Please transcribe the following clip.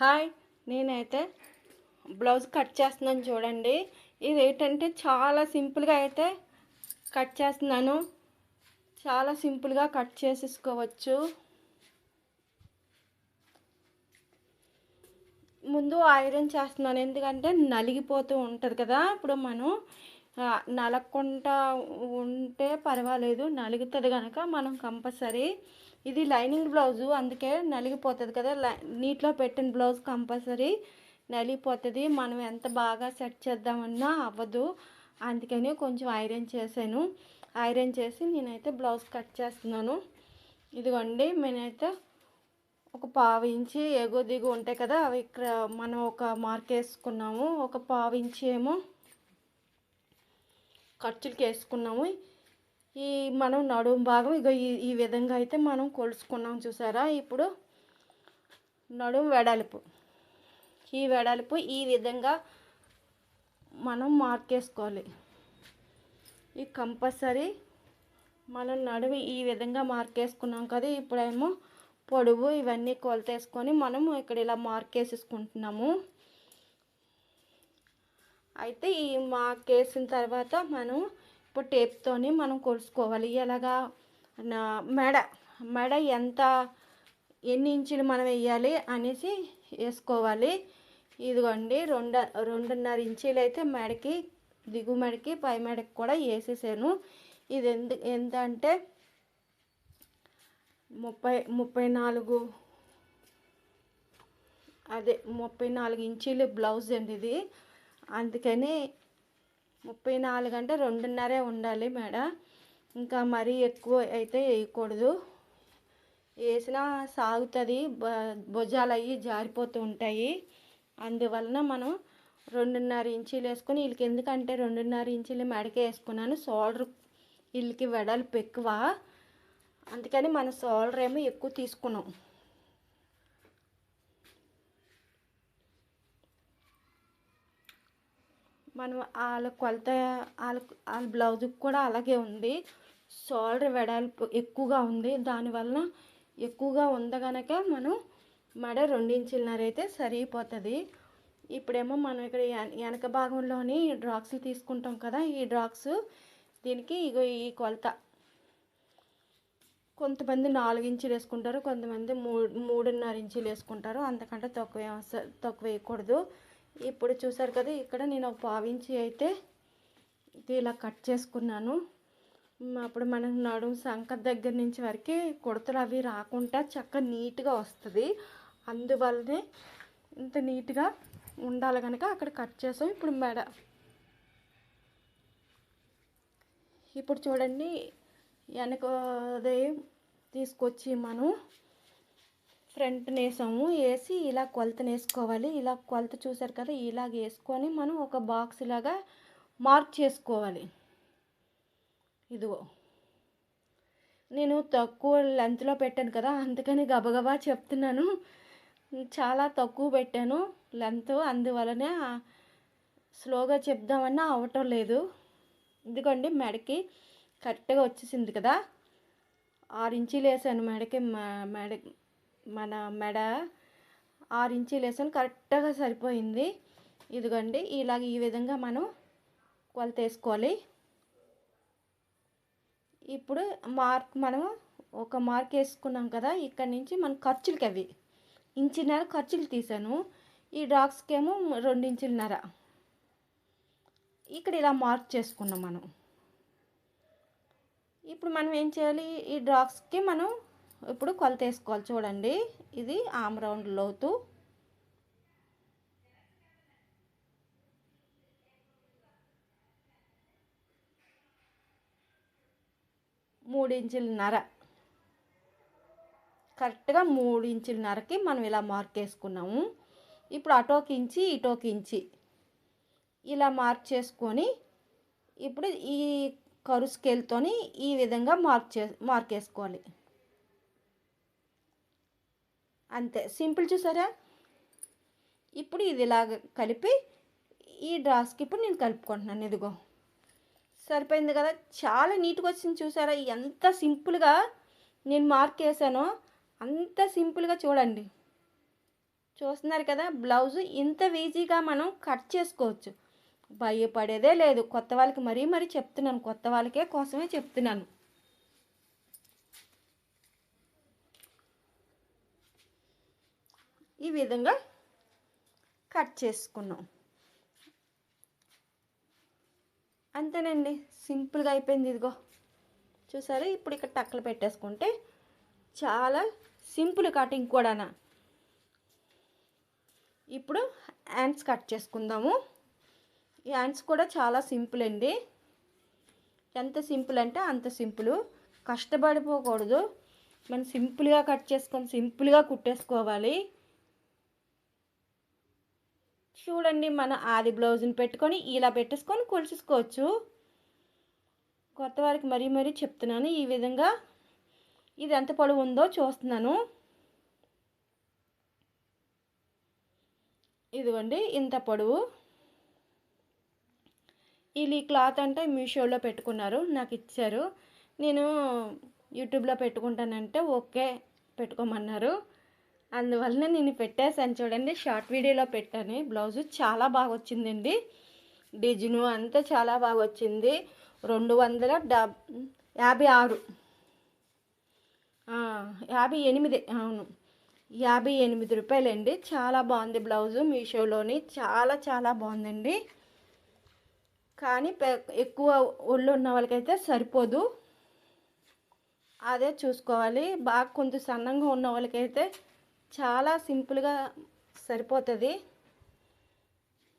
Hi నేనైతే blouse cut చేస్తున్నాను చూడండి. ఇది ఏంటంటే చాలా సింపుల్గా అయితే కట్ చేస్తున్నాను. చాలా సింపుల్గా కట్ చేసేసుకోవచ్చు. ముందు ఐరన్ చేస్తున్నాను. ఎందుకంటే నలిగిపోతూ ఉంటుంది కదా. ఇప్పుడు మనం నలగకుండా ఉంటే పర్వాలేదు నలుగుతుంది కనుక మనం కంపల్సరీ. ఇది లైనింగ్ బ్లౌజు అందుకే నలిగిపోతుంది కదా. లై- నీటిలో పెట్టిన బ్లౌజ్ కంపల్సరీ నలిగిపోతుంది. మనం ఎంత బాగా సెట్ చేద్దామన్నా అవ్వదు. అందుకని కొంచెం ఐరన్ చేశాను. ఐరన్ చేసి నేనైతే బ్లౌజ్ కట్ చేస్తున్నాను. ఇదిగోండి నేనైతే ఒక పావు ఇంచి ఎగు దిగు ఉంటాయి కదా అవి ఇక్కడ మనం ఒక మార్క్ వేసుకున్నాము. ఒక పావు ఇంచి ఏమో ఖర్చులకి వేసుకున్నాము. ఈ మనం నడుము భాగం ఇక ఈ ఈ విధంగా అయితే మనం కొలుసుకున్నాం చూసారా? ఇప్పుడు నడుము వెడల్పు. ఈ వెడల్పు ఈ విధంగా మనం మార్కేసుకోవాలి ఈ కంపల్సరీ మనం నడుము ఈ విధంగా మార్కేసుకున్నాం కదా ఇప్పుడేమో పొడవు ఇవన్నీ కొలతేసుకొని మనం ఇక్కడ ఇలా మార్కేసేసుకుంటున్నాము అయితే ఈ మార్క్ వేసిన తర్వాత మనం ఇప్పుడు టేప్తోని మనం కొలుసుకోవాలి. ఎలాగా? నా మెడ మెడ ఎంత ఎన్ని ఇంచులు మనం వేయాలి అనేసి వేసుకోవాలి. ఇదిగోండి రెండు రెండున్నర ఇంచీలు అయితే మెడకి దిగు మెడకి పై మెడకి కూడా వేసేసాను. ఇది ఎందు ఎంతంటే ముప్పై ముప్పై నాలుగు అదే ముప్పై నాలుగు ఇంచీలు బ్లౌజ్ అండి ఇది. అందుకని ముప్పై నాలుగు అంటే రెండున్నరే ఉండాలి మేడ. ఇంకా మరీ ఎక్కువ అయితే వేయకూడదు. వేసినా సాగుతుంది భుజాలు అవి జారిపోతూ ఉంటాయి. అందువలన మనం రెండున్నర ఇంచీలు వేసుకుని వీళ్ళకి ఎందుకంటే రెండున్నర ఇంచీలు మెడకే వేసుకున్నాను. షోల్డర్ వీళ్ళకి వెడల్పు ఎక్కువ. అందుకని మన షోల్డర్ ఏమో ఎక్కువ తీసుకున్నాం. మనం వాళ్ళ కొలత వాళ్ళ వాళ్ళ బ్లౌజ్కి కూడా అలాగే ఉంది. షోల్డర్ వెడల్పు ఎక్కువగా ఉంది. దానివల్ల ఎక్కువగా ఉంది కనుక మనం మెడ రెండించిన్నర అయితే సరిపోతుంది. ఇప్పుడేమో మనం ఇక్కడ వెనక భాగంలోని డ్రాక్స్లు తీసుకుంటాం కదా ఈ డ్రాక్స్ దీనికి ఇగో ఈ కొలత. కొంతమంది నాలుగు ఇంచులు వేసుకుంటారు కొంతమంది మూడు మూడున్నర ఇంచులు వేసుకుంటారు. అంతకంటే తక్కువ తక్కువ వేయకూడదు. ఇప్పుడు చూసారు కదా ఇక్కడ నేను ఒక పావించి అయితే ఇది ఇలా కట్ చేసుకున్నాను. అప్పుడు మనం నడుము సంక దగ్గర నుంచి వరకు కుడతలు అవి రాకుండా చక్కగా నీట్గా వస్తుంది. అందువల్లనే ఇంత నీట్గా ఉండాలి కనుక అక్కడ కట్ చేసాం. ఇప్పుడు మెడ ఇప్పుడు చూడండి వెనకది తీసుకొచ్చి మనం ఫ్రంట్ వేసాము వేసి ఇలా కొలత వేసుకోవాలి ఇలా కొలత చూసారు కదా ఇలాగ వేసుకొని మనం ఒక బాక్స్ లాగా మార్క్ చేసుకోవాలి. ఇదిగో. నేను తక్కువ లెంత్లో పెట్టాను కదా అందుకని గబగబా చెప్తున్నాను. చాలా తక్కువ పెట్టాను. లెంత్ అందువలనే స్లోగా చెప్దామన్నా అవటం లేదు. ఇదిగోండి మెడకి కరెక్ట్గా వచ్చేసింది కదా. ఆరు ఇంచీలు వేసాను మెడకి మెడ మన మెడ ఆరు ఇంచీలు వేసాను కరెక్ట్గా సరిపోయింది. ఇదిగోండి ఇలాగ ఈ విధంగా మనం కొలత వేసుకోవాలి. ఇప్పుడు మార్క్ మనం ఒక మార్క్ వేసుకున్నాం కదా ఇక్కడ నుంచి మన ఖర్చులకి అవి. ఇంచున్నర ఖర్చులు తీసాను. ఈ డాగ్స్కి ఏమో రెండు ఇంచులన్నర ఇక్కడ ఇలా మార్క్ చేసుకున్నాం మనం. ఇప్పుడు మనం ఏం చేయాలి? ఈ డ్రాక్స్కి మనం ఇప్పుడు కొలత వేసుకోవాలి చూడండి. ఇది ఆమ్ రౌండ్ లోతు. మూడు ఇంచులన్నర కరెక్ట్గా మూడు ఇంచులన్నరకి మనం ఇలా మార్క్ వేసుకున్నాము ఇప్పుడు అటోకి ఇంచి ఇటోకి ఇంచి. ఇలా మార్క్ చేసుకొని ఇప్పుడు ఈ కరు స్కేల్తోని ఈ విధంగా మార్క్ చే మార్క్ వేసుకోవాలి అంతే. సింపుల్ చూసారా? ఇప్పుడు ఇది ఇలాగ కలిపి ఈ డ్రాస్కి ఇప్పుడు నేను కలుపుకుంటున్నాను. ఇదిగో. సరిపోయింది కదా? చాలా నీట్గా వచ్చింది చూసారా? ఎంత సింపుల్గా నేను మార్క్ వేసానో అంత సింపుల్గా చూడండి. చూస్తున్నారు కదా? బ్లౌజ్ ఇంత ఈజీగా మనం కట్ చేసుకోవచ్చు. భయపడేదే లేదు. కొత్త వాళ్ళకి మరీ మరీ చెప్తున్నాను. కొత్త వాళ్ళకే కోసమే చెప్తున్నాను. ఈ విధంగా కట్ చేసుకున్నాం. అంతేనండి సింపుల్గా అయిపోయింది ఇదిగో. చూసారా? ఇప్పుడు ఇక్కడ టక్కలు పెట్టేసుకుంటే చాలా సింపుల్ కటింగ్ కూడానా. ఇప్పుడు హ్యాండ్స్ కట్ చేసుకుందాము. ఈ హ్యాండ్స్ కూడా చాలా సింపుల్ అండి. ఎంత సింపుల్ అంటే అంత సింపుల్. కష్టపడిపోకూడదు. మనం సింపుల్గా కట్ చేసుకొని సింపుల్గా కుట్టేసుకోవాలి. చూడండి మన ఆది బ్లౌజ్ని పెట్టుకొని ఇలా పెట్టేసుకొని కొలుసుకోవచ్చు కొత్త వారికి మరీ మరీ చెప్తున్నాను ఈ విధంగా ఇది ఎంత పొడవు ఉందో చూస్తున్నాను. ఇదిగోండి ఇంత పొడవు. ఇది క్లాత్ అంటే మీషోలో పెట్టుకున్నారు నాకు ఇచ్చారు. నేను యూట్యూబ్లో పెట్టుకుంటానంటే ఓకే పెట్టుకోమన్నారు. అందువలన నేను పెట్టేసాను చూడండి షార్ట్ వీడియోలో పెట్టాను. బ్లౌజు చాలా బాగా వచ్చిందండి. డిజైను అంతా చాలా బాగా వచ్చింది. రెండు వందల డబ్ యాభై ఆరు. యాభై ఎనిమిది అవును. యాభై ఎనిమిది రూపాయలండి. చాలా బాగుంది బ్లౌజు మీషోలోని. చాలా చాలా బాగుందండి. కానీ ఎక్కువ ఒళ్ళు ఉన్న వాళ్ళకైతే సరిపోదు. అదే చూసుకోవాలి. బాగా కొంచెం సన్నంగా ఉన్న వాళ్ళకైతే చాలా సింపుల్గా సరిపోతుంది.